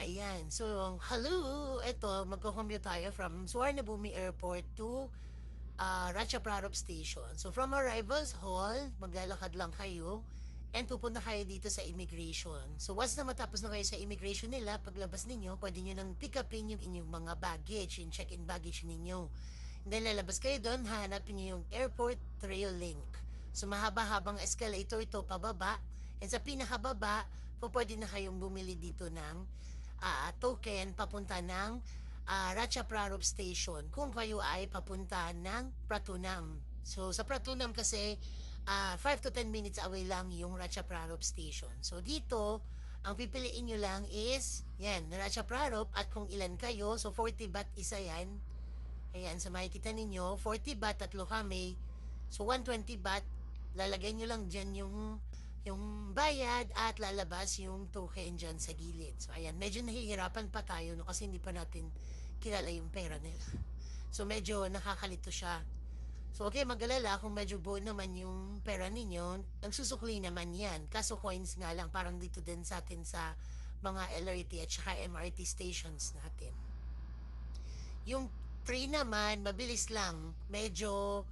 Ayan. So, hello. Ito, magko-commute tayo from Suvarnabhumi Airport to uh, Ratchaprarop Station. So, from arrivals hall, maglalakad lang kayo and pupunta kayo dito sa immigration. So, once na matapos na kayo sa immigration nila, paglabas ninyo, pwede nyo nang pick upin yung inyong mga baggage, yung check-in baggage ninyo. And then, lalabas kayo doon, hahanapin nyo yung airport trail link. So, mahaba-habang escalator ito pababa. And sa pinakababa, po pwede na kayong bumili dito ng ah, token papunta ng uh, Ratchaprarop Station kung kayo ay papunta ng Pratunam. So sa Pratunam kasi 5 to 10 minutes away lang yung Ratchaprarop Station. So dito, ang pipiliin nyo lang is, yan, Ratchaprarop at kung ilan kayo, so 40 baht isa yan. Ayan, sa makikita ninyo, 40 baht tatlo kami. So 120 baht, lalagay nyo lang dyan yung yung bayad at lalabas yung token dyan sa gilid. So, ayan, medyo nahihirapan pa tayo no, kasi hindi pa natin kilala yung pera nila. So, medyo nakakalito siya. So, okay, magalala kung medyo buo naman yung pera ninyo, nagsusukli naman yan. Kaso coins nga lang, parang dito din sa atin sa mga LRT at saka MRT stations natin. Yung free naman, mabilis lang. Medyo,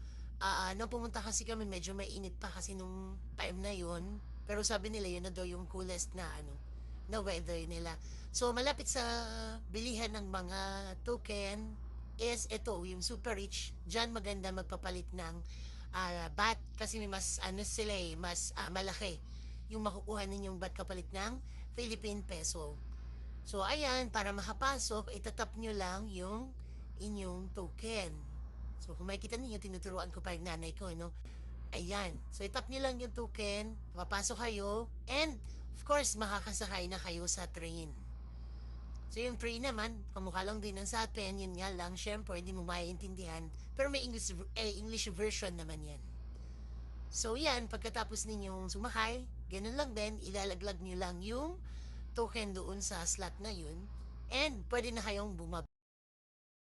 ah, nung pumunta kasi kami, medyo mainit pa kasi nung time na yun. Pero sabi nila, yun na daw yung coolest na, ano, na weather nila. So, malapit sa bilihan ng mga token is ito, yung super rich. Diyan maganda magpapalit ng ah, bat kasi may mas, ano sila eh, mas ah, malaki yung makukuha ninyong bat kapalit ng Philippine peso. So, ayan, para makapasok, itatap nyo lang yung inyong token. So, kung makikita ninyo, tinuturuan ko pa yung nanay ko, no? Ayan. So, itap nyo lang yung token, papasok kayo, and, of course, makakasakay na kayo sa train. So, yung train naman, kamukha lang din ng sa atin, yun nga lang, syempre, hindi mo maiintindihan, pero may English, eh, English version naman yan. So, yan, pagkatapos ninyong sumakay, ganun lang din, ilalaglag nyo lang yung token doon sa slot na yun, and pwede na kayong bumaba.